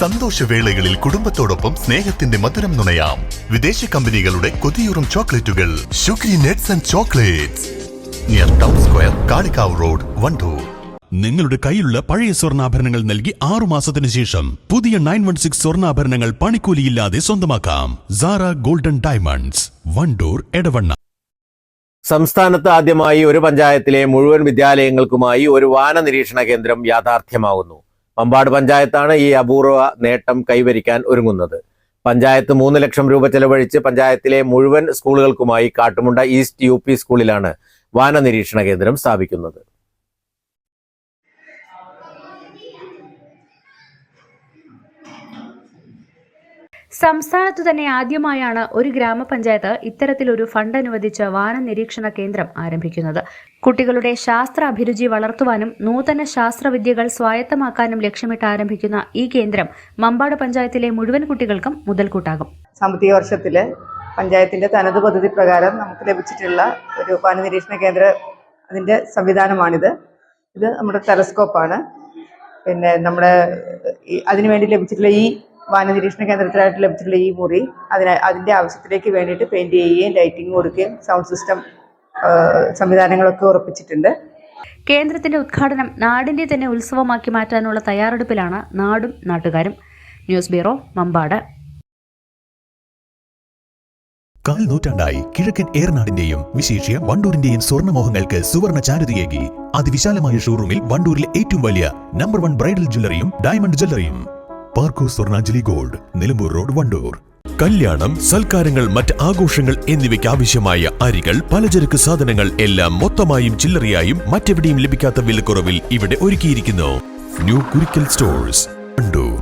സന്തോഷവേളകളിൽ കുടുംബത്തോടൊപ്പം സ്നേഹത്തിന്റെ മധുരം നുണയാം. വിദേശ കമ്പനികളുടെ കൊതിയൂറും ചോക്ലേറ്റുകൾ. Sugary nuts and chocolates. Near town square Kalikavu road Wandoor. നിങ്ങളുടെ കയ്യിലുള്ള പഴയ സ്വർണാഭരണങ്ങൾ നൽകി ആറു മാസത്തിന് ശേഷം പുതിയ നയൻ വൺ സിക്സ് സ്വർണാഭരണങ്ങൾ പണിക്കൂലിയില്ലാതെ സ്വന്തമാക്കാം. Zara golden diamonds Wandoor Edavanna. സംസ്ഥാനത്ത് ആദ്യമായി ഒരു പഞ്ചായത്തിലെ മുഴുവൻ വിദ്യാലയങ്ങൾക്കുമായി ഒരു വാന നിരീക്ഷണ കേന്ദ്രം യാഥാർത്ഥ്യമാകുന്നു. മമ്പാട് പഞ്ചായത്താണ് ഈ അപൂർവ നേട്ടം കൈവരിക്കാൻ ഒരുങ്ങുന്നത്. പഞ്ചായത്ത് മൂന്ന് ലക്ഷം രൂപ ചെലവഴിച്ച് പഞ്ചായത്തിലെ മുഴുവൻ സ്കൂളുകൾക്കുമായി കാട്ടുമുണ്ട ഈസ്റ്റ് യു സ്കൂളിലാണ് വാന നിരീക്ഷണ കേന്ദ്രം സ്ഥാപിക്കുന്നത്. സംസ്ഥാനത്തു തന്നെ ആദ്യമായാണ് ഒരു ഗ്രാമപഞ്ചായത്ത് ഇത്തരത്തിലൊരു ഫണ്ട് അനുവദിച്ച് വാന നിരീക്ഷണ കേന്ദ്രം ആരംഭിക്കുന്നത്. കുട്ടികളുടെ ശാസ്ത്ര അഭിരുചി വളർത്തുവാനും നൂതന ശാസ്ത്രവിദ്യകൾ സ്വായത്തമാക്കാനും ലക്ഷ്യമിട്ട് ആരംഭിക്കുന്ന ഈ കേന്ദ്രം മമ്പാട് പഞ്ചായത്തിലെ മുഴുവൻ കുട്ടികൾക്കും മുതൽക്കൂട്ടാകും. സാമ്പത്തിക വർഷത്തിലെ പഞ്ചായത്തിന്റെ തനത് പദ്ധതി പ്രകാരം നമുക്ക് ലഭിച്ചിട്ടുള്ള ഒരു വാന നിരീക്ഷണ കേന്ദ്ര അതിന്റെ സംവിധാനമാണിത്. ഇത് നമ്മുടെ ടെലസ്കോപ്പാണ്. പിന്നെ നമ്മുടെ അതിനു വേണ്ടി ലഭിച്ചിട്ടുള്ള ഈ വനനിരീക്ഷണ കേന്ദ്രത്തിലായിട്ട് ലഭിച്ചിട്ടുള്ള ഈ മുറി അതിന് അതിന്റെ ആവശ്യത്തിലേക്ക് വേണ്ടിയിട്ട് പെയിന്റ് ചെയ്യുകയും ലൈറ്റിംഗ് കൊടുക്കുകയും സൗണ്ട് സിസ്റ്റം സംവിധാനങ്ങളൊക്കെ ഉറപ്പിച്ചിട്ടുണ്ട്. കേന്ദ്രത്തിന്റെ ഉദ്ഘാടനം നാടിന്റെ തന്നെ ഉത്സവമാക്കി മാറ്റാനുള്ള തയ്യാറെടുപ്പിലാണ് നാടും നാട്ടുകാരും. News bureau Mambad. കാൽ നൂറ്റാണ്ടായി കിഴക്കൻ ഏറനാടിന്റെയും വിശേഷ്യ വണ്ടൂരിന്റെയും സ്വർണമോഹങ്ങൾക്ക് സുവർണ ചാരുതയേകി. അതിവിശാലമായ ഷോറൂമിൽ വണ്ടൂരിലെ ഏറ്റവും വലിയ നമ്പർ വൺ ബ്രൈഡൽ ജ്വല്ലറിയും ഡയമണ്ട് ജ്വല്ലറിയും പാർക്കോ സ്വർണാഞ്ജലി ഗോൾഡ് നിലമ്പൂർ റോഡ് വണ്ടൂർ. കല്യാണം സൽക്കാരങ്ങൾ മറ്റ് ആഘോഷങ്ങൾ എന്നിവയ്ക്ക് ആവശ്യമായ അരികൾ പലചരക്ക് സാധനങ്ങൾ എല്ലാം മൊത്തമായും ചില്ലറയായും മറ്റെവിടെയും ലഭിക്കാത്ത വിലക്കുറവിൽ ഇവിടെ ഒരുക്കിയിരിക്കുന്നു. New Kurikkal stores Wandoor.